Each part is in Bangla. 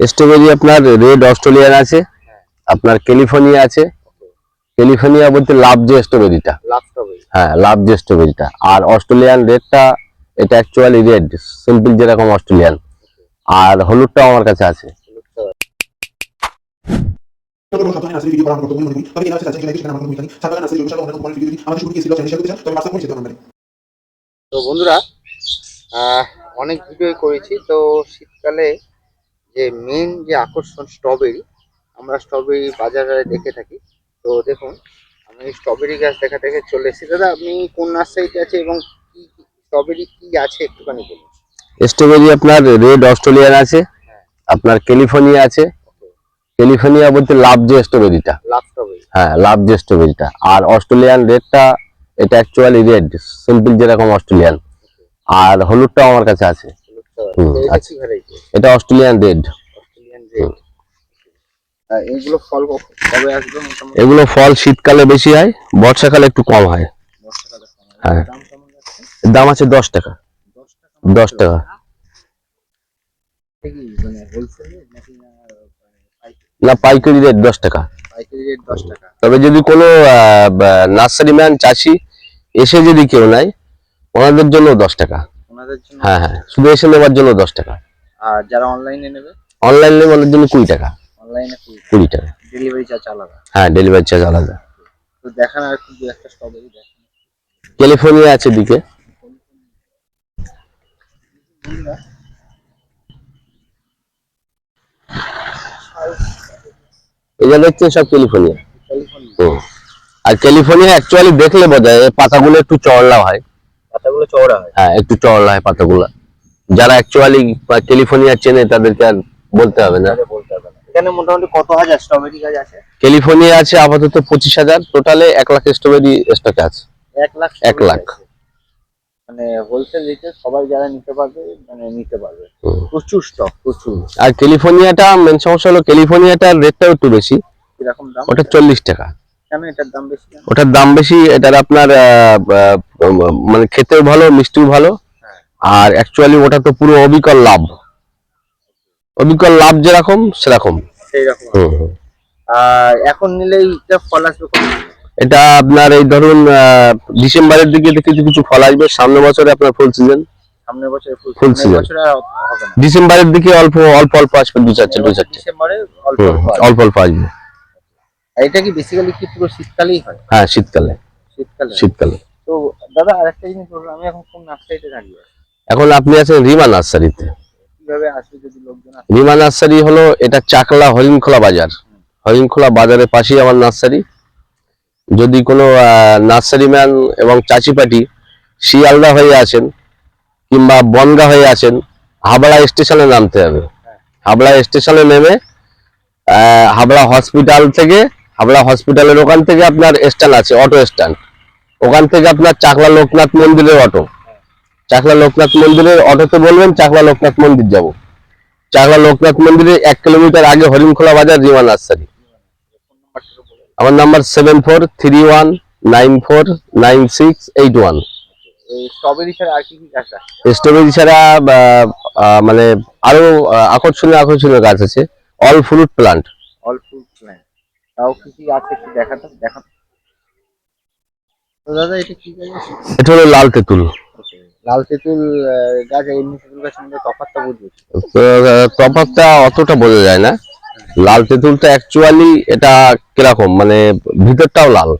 স্ট্রবেরি আপনার রেড অস্ট্রেলিয়ান আছে আপনার ক্যালিফোর্নিয়া আছে। ক্যালিফোর্নিয়া বলতে লাভ যে স্ট্রবেরিটা। হ্যাঁ লাভ যে স্ট্রবেরিটা। আর অস্ট্রেলিয়ান রেডটা এটা অ্যাকচুয়ালি রেড সিম্পল যেরকম অস্ট্রেলিয়ান। আর হলুদটাও আমার কাছে আছে। তো বন্ধুরা অনেক ভিডিও করেছি তো শীতকালে যে মেন যে আকর্ষণ স্ট্রবেরি আমরা স্ট্রবেরি বাজারে দেখে থাকি। তো দেখুন আমি স্ট্রবেরি গাছ দেখা দেখে চলে এসেছি। দাদা আপনি কোন নার্সারিতে আছে এবং কি স্ট্রবেরি কি আছে একটুখানি বলুন। স্ট্রবেরি আপনার রেড অস্ট্রেলিয়ান আছে আপনার ক্যালিফোর্নিয়া আছে। ক্যালিফোর্নিয়া বলতে লাভ যে স্ট্রবেরিটা লাভ স্ট্রবেরি হ্যাঁ লাভ যে স্ট্রবেরিটা আর অস্ট্রেলিয়ান রেডটা এটা অ্যাকচুয়ালি রেড সিম্পল যেরকম অস্ট্রেলিয়ান আর হলুদটাও আমার কাছে আছে। এটা আচ্ছা। অস্ট্রেলিয়ান রেড ফল কবে আসবে এগুলো ফল শীতকালে বেশি হয় বর্ষাকালে একটু কম হয়। হ্যাঁ। দাম আছে দশ টাকা। দশ টাকা মানে না পাইকারি? রেট দশ টাকা। পাইকারি রেট দশ টাকা। তবে যদি কোনো নার্সারি ম্যান চাষি এসে যদি কেউ নেয় ওনাদের জন্য দশ টাকা। হ্যাঁ হ্যাঁ। শুধু এসে নেবার জন্য দশ টাকা। আর যারা অনলাইনে নেবে? অনলাইন নেবার জন্য কুড়ি টাকা। অনলাইনে কুড়ি টাকা। ডেলিভারি চার্জ আলাদা। হ্যাঁ ডেলিভারি চার্জ আলাদা। তো দেখান আর দু একটা স্ট্রবেরি দেখান। ক্যালিফোর্নিয়া আছে দিকে। এটা দেখছেন সব ক্যালিফোর্নিয়া আর ক্যালিফোর্নিয়া অ্যাকচুয়ালি দেখলে বোঝা যায় পাতাগুলো একটু চওড়া হয়। পাতাগুলো চওড়া হয়। হ্যাঁ একটু চওড়া হয় পাতাগুলো যারা অ্যাকচুয়ালি ক্যালিফোর্নিয়া চেনে তাদেরকে আর বলতে হবে না। বলতে হবে না। এখানে মোটামুটি কত হাজার স্ট্রবেরি গাছ আছে? ক্যালিফোর্নিয়া আছে আপাতত পঁচিশ হাজার। টোটালে এক লাখ স্ট্রবেরি স্টকে আছে। এক লাখ এক লাখ। মানে হোলসেল রেটে সবাই যারা নিতে পারবে মানে নিতে পারবে। প্রচুর স্টক প্রচুর। আর ক্যালিফোর্নিয়াটা মেন সমস্যা হলো ক্যালিফোর্নিয়াটার রেটটাও একটু বেশি। কীরকম দাম? ওটা চল্লিশ টাকা। কেন এটার দাম বেশি? ওটার দাম বেশি এটার আপনার মানে খেতেও ভালো মিষ্টিও ভালো। হ্যাঁ। আর অ্যাকচুয়ালি ওটা তো পুরো অবিকল লাভ। অবিকল লাভ যেরকম সেরকম। হুম, হুম। আর এখন নিলেই ফল আসবে এটা আপনার এই ধরুন ডিসেম্বরের দিকে কিছু কিছু ফল আসবে সামনের বছরে আপনার ফুল সিজন সামনের বছরে ফুল Full সামনের season। বছরে আর হবে না। ডিসেম্বরের দিকে অল্প অল্প অল্প আসবে দু চারটে দু চারটে। ডিসেম্বরে অল্প অল্প আসবে। অল্প অল্প আসবে। এটা কি বেসিক্যালি কি পুরো শীতকালেই হয়? হ্যাঁ শীতকালে। শীতকালে। শীতকালে। তো দাদা আরেকটা জিনিস বলুন আমি এখন কোন নার্সারিতে দাঁড়িয়ে আছি? এখন আপনি আছেন রিমা নার্সারিতে। কীভাবে আসবে যদি লোকজন রিমা নার্সারি হলো এটা চাকলা হরিণখোলা বাজার। হরিণখোলা বাজারের পাশেই আমার নার্সারি। যদি কোনো নার্সারি ম্যান এবং চাচিপাটি শিয়ালদা হয়ে আছেন কিংবা বনগা হয়ে আছেন হাবড়া স্টেশনে নামতে হবে। হাবড়া স্টেশনে নেমে হাবড়া হসপিটাল থেকে হাবড়া হসপিটালের ওখান থেকে আপনার স্ট্যান্ড আছে অটো স্ট্যান্ড। ওখান থেকে আপনার চাকলা লোকনাথ মন্দিরের অটো চাকলা লোকনাথ মন্দিরের অটোতে বলবেন চাকলা লোকনাথ মন্দির যাব। চাকলা লোকনাথ মন্দিরে এক কিলোমিটার আগে হরিমখোলা বাজার রিমা নার্সারি। আমার number seven four three one nine four nine six eight one. Strawberry ছাড়া মানে আরও আকর্ষণীয় আকর্ষণীয় গাছ আছে। All fruit plant all fruit plant তাও কি কি আছে একটু দেখাতে দেখান। তো দাদা এটা কি গাছ? এটা হলো লাল তেঁতুল। লাল তেঁতুল গাছ এমনি তেঁতুল গাছের মধ্যে তফাৎটা বুঝবে তফাৎটা অতটা বোঝা যায় না। লাল তেঁতুলটা অ্যাকচুয়ালি এটা কীরকম মানে ভিতরটাও লাল।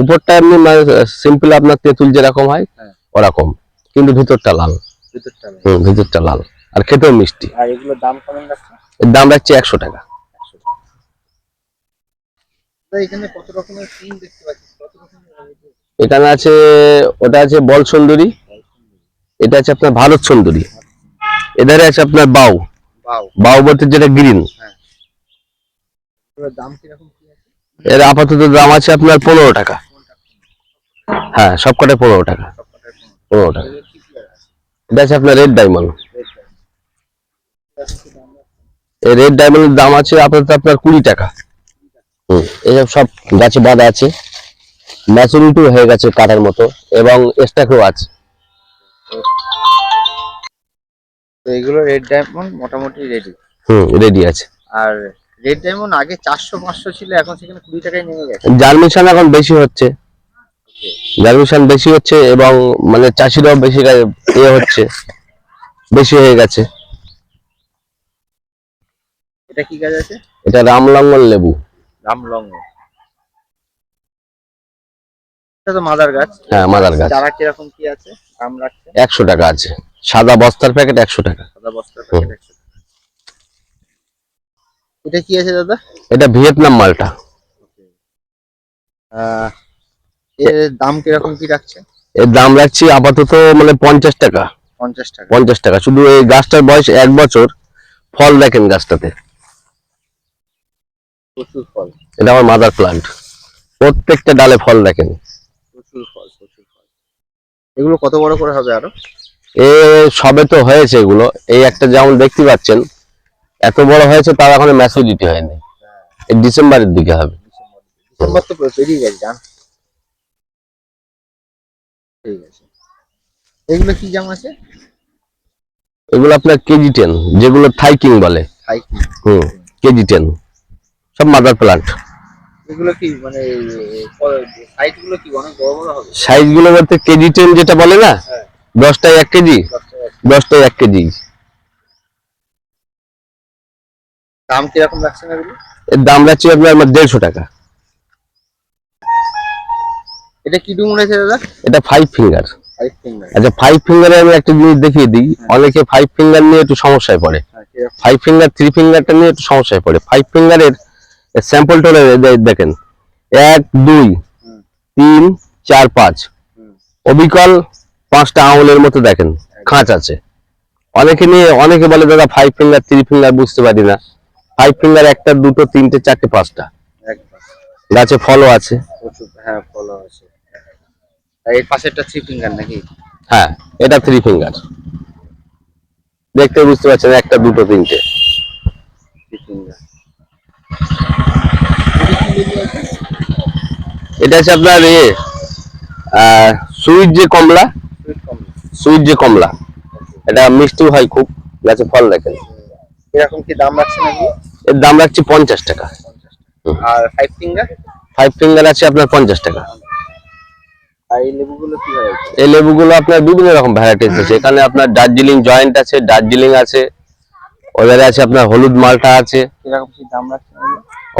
উপরটা এমনি মানে সিম্পল আপনার তেঁতুল যেরকম হয় হ্যাঁ। ওরকম। কিন্তু ভিতরটা লাল। ভিতরটা হুম ভিতরটা লাল। আর খেতেও মিষ্টি। আর এগুলোর দাম কেমন যাচ্ছে? এর দাম রাখছে একশো টাকা। এখানে কত রকমের দেখতে পাচ্ছি কত রকমের variety আছে? এখানে আছে ওটা আছে বল সুন্দরী এটা আছে আপনার ভারত সুন্দরী এধারে আছে আপনার বাউ বাউ। বলতে যেটা গ্রিন আছে? এর আপাতত দাম আছে আপনার পনেরো টাকা। হ্যাঁ সব কটা পনেরো টাকা। পনেরো। টাকা। এটা আছে আপনার রেড ডায়মন্ড? এই রেড ডায়মন্ডের দাম আছে আপাতত আপনার কুড়ি টাকা। হুম এইসব সব গাছে বাঁধা আছে। ম্যাচুরিটি হয়ে গেছে কাটার মতো এবং স্ট্যাকও আছে। তো এগুলো রেড ডায়মন্ড মোটামুটি রেডি হুম রেডি আছে। আর রেড ডায়মন্ড আগে চারশো পাঁচশো ছিল এখন সেখানে কুড়ি টাকায় নেমে গেছে। জার্মিশন এখন বেশি হচ্ছে। জার্মিশন বেশি হচ্ছে এবং মানে চাষিরাও বেশি ইয়ে হচ্ছে। বেশি হয়ে গেছে। এটা কি গাছ আছে? এটা রামলঙ্গন লেবু। রামলঙ্গ এটা তো মাদার গাছ। হ্যাঁ, মাদার গাছ। চারা কীরকম কি আছে দাম রাখছে? একশো টাকা আছে। সাদা বস্তার প্যাকেট একশো টাকা। সাদা বস্তার প্যাকেট একশো টাকা। এটা কি আছে দাদা? এটা ভিয়েতনাম মালটা। এর দাম কীরকম কি রাখছে? এর দাম রাখছি আপাতত মানে পঞ্চাশ টাকা। পঞ্চাশ টাকা। পঞ্চাশ টাকা। শুধু এই গাছটার বয়স এক বছর। ফল দেখেন গাছটাতে। প্রচুর ফল। এটা আমার মাদার প্লান্ট। প্রত্যেকটা ডালে ফল দেখেন। প্রচুর ফল প্রচুর ফল। এগুলো কত বড় করে হবে আরও? এ সবে তো হয়েছে এগুলো। এই একটা যেমন দেখতে পাচ্ছেন এত বড় হয়েছে তার এখনও ম্যাচুরিটি হয়নি। এই ডিসেম্বরের দিকে হবে। ডিসেম্বর তো পেরিয়ে গেছে জান। ঠিক আছে। এগুলো কি জাম আছে? এগুলো আপনার কেজি টেন যেগুলো থাইকিং বলে। হুম কেজি টেন সব মাদার প্লান্ট এগুলো কি মানে সাইজ কি অনেক বড় বড় হবে? সাইজ বলতে কেজি টেন যেটা বলে না? হ্যাঁ। দশটায় এক কেজি? দশ দশটায় এক কেজি। দাম কীরকম রাখছেন এগুলো? এর দাম রাখছি আপনার আমার দেড়শো টাকা। এটা কি ডুমুর আছে দাদা? এটা ফাইভ ফিঙ্গার আচ্ছা ফাইভ ফিঙ্গারে আমি একটা জিনিস দেখিয়ে দিই। অনেকে ফাইভ ফিঙ্গার নিয়ে একটু সমস্যায় পড়ে। ফাইভ ফিঙ্গার থ্রি ফিঙ্গারটা নিয়ে একটু সমস্যায় পড়ে। ফাইভ ফিঙ্গারের স্যাম্পলটা দেখেন। এক দুই। তিন চার পাঁচ। অবিকল পাঁচটা আঙুলের মতো দেখেন খাঁচ আছে। অনেকে নিয়ে অনেকে বলে দাদা ফাইভ ফিঙ্গার থ্রি ফিঙ্গার বুঝতে পারি না। ফাইভ ফিঙ্গার একটা দুটো তিনটে চারটে পাঁচটা। গাছে ফলও আছে। হ্যাঁ ফলো আছে। এর পাশেরটা থ্রি ফিঙ্গার নাকি? হ্যাঁ এটা থ্রি ফিঙ্গার দেখতে বুঝতে পারছেন একটা দুটো তিনটে। থ্রি ফিঙ্গার এটা আছে আপনার এ সুইট যে কমলা সুইট যে কমলা। এটা মিষ্টি হয় খুব গাছে ফল দেখেন। এরকম কি দাম রাখছে নাকি? এর দাম রাখছি পঞ্চাশ টাকা। আর ফাইভ ফিঙ্গার ফাইভ ফিঙ্গার আছে আপনার পঞ্চাশ টাকা। এই লেবুগুলো আপনার বিভিন্ন রকম ভ্যারাইটিস আছে। এখানে আপনার দার্জিলিং জয়েন্ট আছে দার্জিলিং আছে ওদারে আছে আপনার হলুদ মালটা আছে। দাম রাখছে?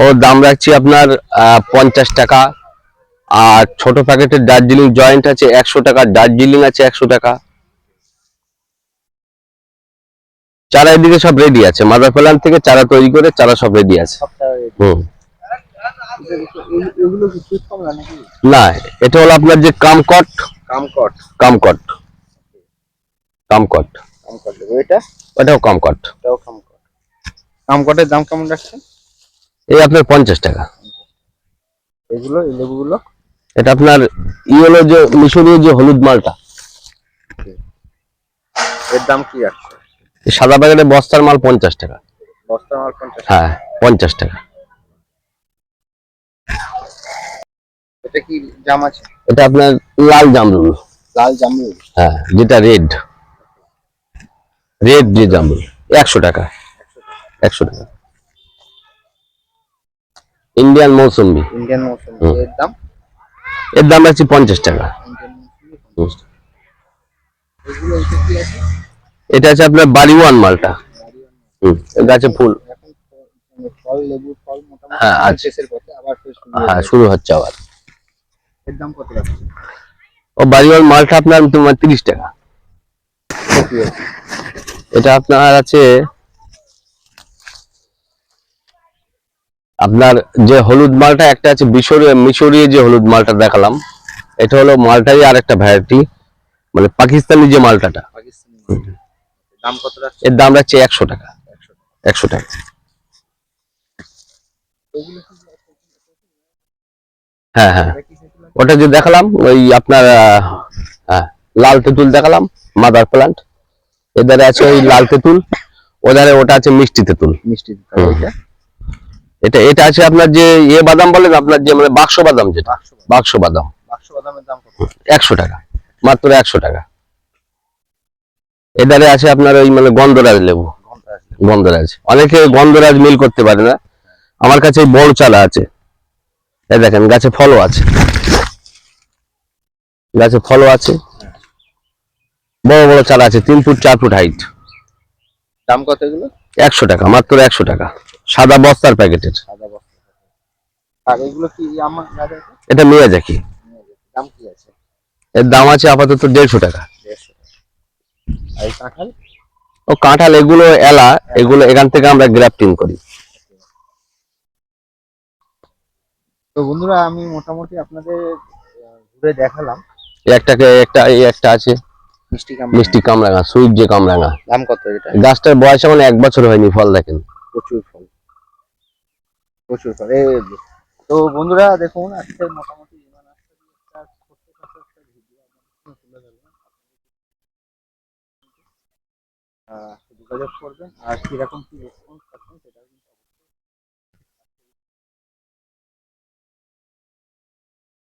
ওর দাম রাখছি আপনার পঞ্চাশ টাকা। আর ছোট প্যাকেটের দার্জিলিং জয়েন্ট আছে একশো টাকা দার্জিলিং আছে একশো টাকা। চারা এদিকে সব রেডি আছে। মাদার প্ল্যান্ট থেকে চারা তৈরি করে চারা সব রেডি আছে। হুম। না এটা হলো আপনার যে কামকট। কামকট। কামকট। কামকট। কামকট লেবু এটা? ওটাও কামকট। এটাও কামকট। কামকটের দাম কেমন রাখছে এই আপনার পঞ্চাশ টাকা। এগুলো এই লেবুগুলো? এটা আপনার ই হলো যে মিশরীয় যে হলুদ মালটা। এর দাম কি এই সাদা প্যাকেটে বস্তার মাল পঞ্চাশ টাকা। বস্তার মাল পঞ্চাশ হ্যাঁ পঞ্চাশ টাকা। এটা কি জাম আছে? এটা আপনার লাল জামরুল। লাল জামরুল? হ্যাঁ যেটা রেড। রেড যে জামরুল একশো টাকা। একশো টাকা। ইন্ডিয়ান মৌসুম্বি ইন্ডিয়ান মৌসুমি। এর দাম? এর দাম আছে পঞ্চাশ টাকা। এটা আছে আপনার বাড়িওয়ান মালটা। গাছে ফুল। হ্যাঁ, হয়ে শুরু হচ্ছে আবার। মালটা আপনার তোমার তিরিশ টাকা। এটা আপনার আছে আপনার যে হলুদ মালটা একটা আছে মিশরীয় মিশরীয় যে হলুদ মালটা দেখালাম এটা হলো মালটারই আর একটা ভ্যারাইটি মানে পাকিস্তানি যে মালটাটা। দাম কত এর দাম রাখছে একশো টাকা। একশো টাকা। হ্যাঁ হ্যাঁ? ওটা যে দেখালাম ওই আপনার লাল তেঁতুল দেখালাম মাদার প্লান্ট এধারে আছে ওই লাল তেঁতুল ওধারে ওটা আছে মিষ্টি তেঁতুল। মিষ্টি। এটা এটা আছে আপনার যে ইয়ে বাদাম বলেন আপনার যে মানে বাক্স বাদাম যেটা বাক্স বাদাম। একশো টাকা মাত্র একশো টাকা। এধারে আছে আপনার ওই মানে গন্ধরাজ লেবু। গন্ধরাজ। অনেকে গন্ধরাজ মিল করতে পারে না। আমার কাছে বড় চালা আছে। এই দেখেন গাছে ফলও আছে। গাছে ফলও আছে। বড় বড় চারা আছে তিন ফুট চার ফুট হাইট দাম কত এগুলো? একশো টাকা মাত্র একশো টাকা। সাদা বস্তার প্যাকেটের। সাদা বস্তা আর এগুলো কি আমার এটা মিয়াজাকি দাম কি আছে? এর দাম আছে আপাতত দেড়শো টাকা। আর কাঁঠাল? ও কাঁঠাল এগুলো এলা এগুলো এখান থেকে আমরা গ্রাফটিং করি। তো বন্ধুরা আমি মোটামুটি আপনাদের ঘুরে দেখালাম। একটাকে একটা এই একটা আছে। মিষ্টি কাম মিষ্টি কামরাঙা সুইট যে কামরাঙা। দাম কত এটা? গাছটার বয়স এখন এক বছর হয়নি ফল দেখেন। প্রচুর। প্রচুর ফল তো বন্ধুরা দেখুন আজকে মোটামুটি ইমান যোগাযোগ করবেন আর কীরকম কি রেসপন্স